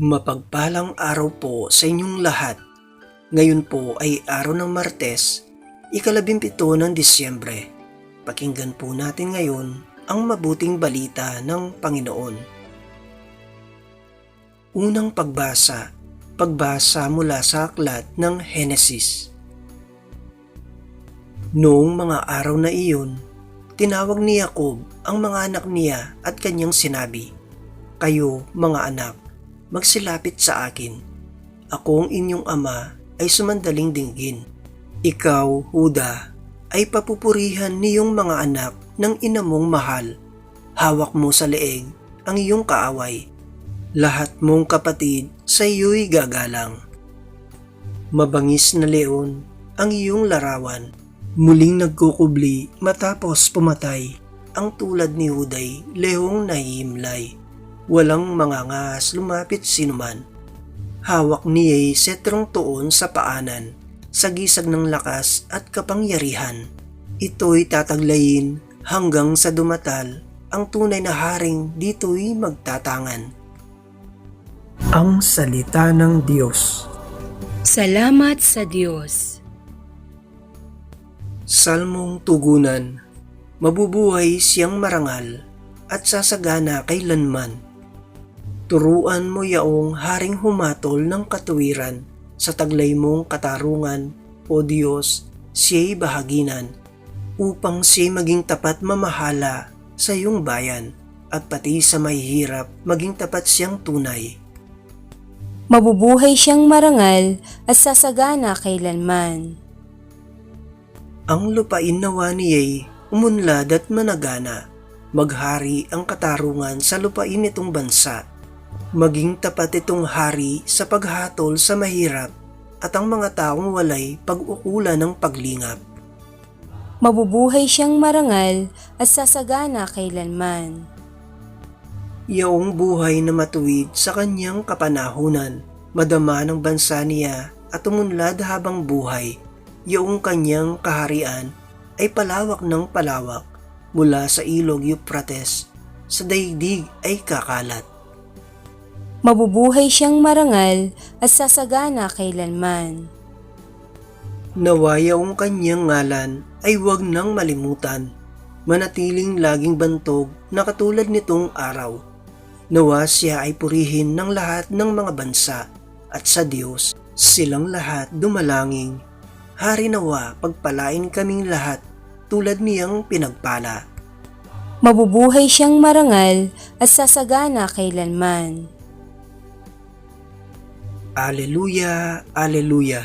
Mapagpalang araw po sa inyong lahat. Ngayon po ay araw ng Martes, ikalabimpito ng Disyembre. Pakinggan po natin ngayon ang mabuting balita ng Panginoon. Unang pagbasa, pagbasa mula sa aklat ng Henesis. Noong mga araw na iyon, tinawag ni Jacob ang mga anak niya at kanyang sinabi, Kayo, mga anak, magsilapit sa akin. Ako ang inyong ama ay sumandaling dinggin. Ikaw, Huda, ay papupurihan niyong mga anak ng ina mong mahal. Hawak mo sa leeg ang iyong kaaway. Lahat mong kapatid sa iyo'y gagalang. Mabangis na leon ang iyong larawan. Muling nagkukubli matapos pumatay ang tulad ni Huday lehong nahihimlay. Walang mangangas lumapit sinuman. Hawak niya'y setrong tuon sa paanan, sa gisag ng lakas at kapangyarihan. Ito'y tataglayin hanggang sa dumatal ang tunay na haring dito'y magtatangan. Ang Salita ng Diyos Salamat sa Diyos. Salmong Tugunan Mabubuhay siyang marangal at sasagana kailanman. Turuan mo yaong haring humatol ng katuwiran sa taglay mong katarungan, O Diyos, siya'y bahaginan, upang siya'y maging tapat mamahala sa iyong bayan at pati sa mahihirap maging tapat siyang tunay. Mabubuhay siyang marangal at sasagana kailanman. Ang lupain nawa niya'y umunlad at managana, maghari ang katarungan sa lupain nitong bansa. Maging tapat itong hari sa paghatol sa mahirap at ang mga taong walay pag-ukulan ng paglingap. Mabubuhay siyang marangal at sasagana kailanman. Yaong buhay na matuwid sa kanyang kapanahunan, madama ng bansa niya at umunlad habang buhay. Yaong kanyang kaharian ay palawak ng palawak mula sa ilog Euphrates, sa daigdig ay kakalat. Mabubuhay siyang marangal at sasagana kailanman. Nawaya ang kanyang ngalan ay huwag nang malimutan, manatiling laging bantog na katulad nitong araw. Nawa siya ay purihin ng lahat ng mga bansa at sa Diyos silang lahat dumalangin. Hari nawa pagpalain kaming lahat tulad niyang pinagpala. Mabubuhay siyang marangal at sasagana kailanman. Aleluya, Aleluya.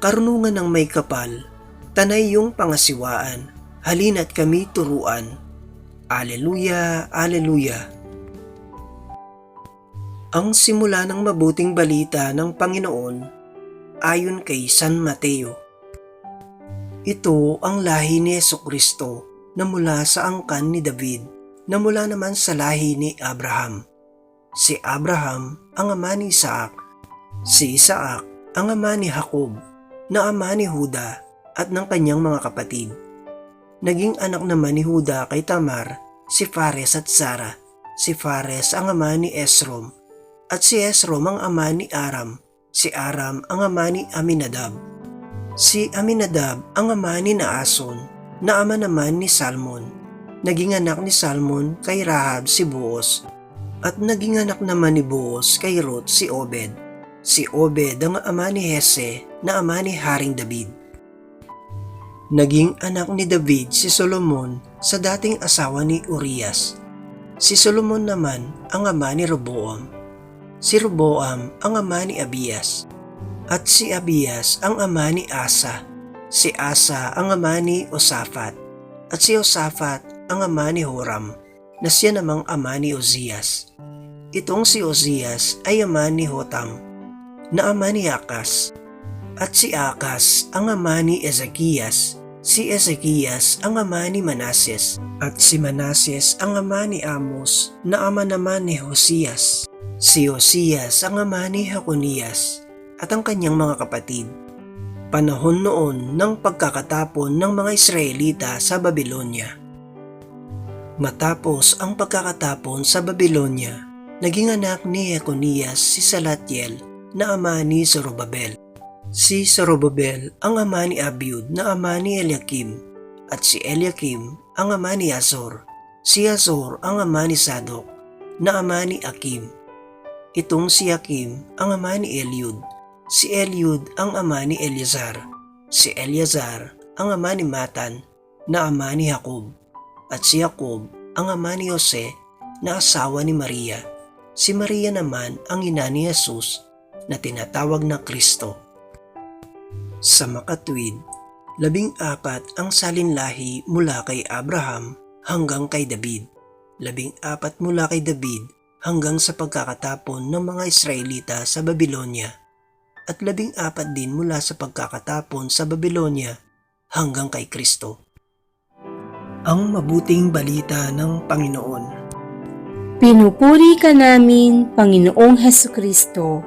Karunungan ng may kapal, tanay yung pangasiwaan, halina't kami turuan. Aleluya, Aleluya. Ang simula ng mabuting balita ng Panginoon ayon kay San Mateo. Ito ang lahi ni Yesu Kristo na mula sa angkan ni David na mula naman sa lahi ni Abraham. Si Abraham ang ama ni Isaac Si Isaac ang ama ni Jacob, na ama ni Huda at ng kanyang mga kapatid. Naging anak naman ni Huda kay Tamar, si Fares at Sara. Si Fares ang ama ni Esrom, at si Esrom ang ama ni Aram. Si Aram ang ama ni Aminadab. Si Aminadab ang ama ni Naason, na ama naman ni Salmon. Naging anak ni Salmon kay Rahab si Boaz, at naging anak naman ni Boaz kay Ruth si Obed. Si Obed ang ama ni Hese na ama ni Haring David. Naging anak ni David si Solomon sa dating asawa ni Urias. Si Solomon naman ang ama ni Roboam. Si Roboam ang ama ni Abias. At si Abias ang ama ni Asa. Si Asa ang ama ni Osafat. At si Osafat ang ama ni Horam na siya namang ama ni Ozias. Itong si Ozias ay ama ni Hotam na ama ni Akas. At si Akas ang ama ni Ezekias. Si Ezekias ang ama ni Manases. At si Manases ang ama ni Amos na ama naman ni Hosias. Si Hosias ang ama ni Hakonias at ang kanyang mga kapatid. Panahon noon ng pagkakatapon ng mga Israelita sa Babylonia. Matapos ang pagkakatapon sa Babylonia, Naging anak ni Econias si Salatiel na ama ni Zorobabel. Si Zorobabel ang ama ni Abiud na ama ni Eliakim at si Eliakim ang ama ni Azor. Si Azor ang ama ni Sadok na ama ni Akim. Itong si Akim ang ama ni Eliud. Si Eliud ang ama ni Eleazar. Si Eleazar ang ama ni Matan na ama ni Jacob. At si Jacob ang ama ni Jose na asawa ni Maria. Si Maria naman ang ina ni Jesus na tinatawag na Kristo. Sa makatwid, labing apat ang salinlahi mula kay Abraham hanggang kay David. Labing apat mula kay David hanggang sa pagkakatapon ng mga Israelita sa Babylonia. At labing apat din mula sa pagkakatapon sa Babylonia hanggang kay Kristo. Ang mabuting balita ng Panginoon. Pinupuri ka namin, Panginoong Heso Kristo.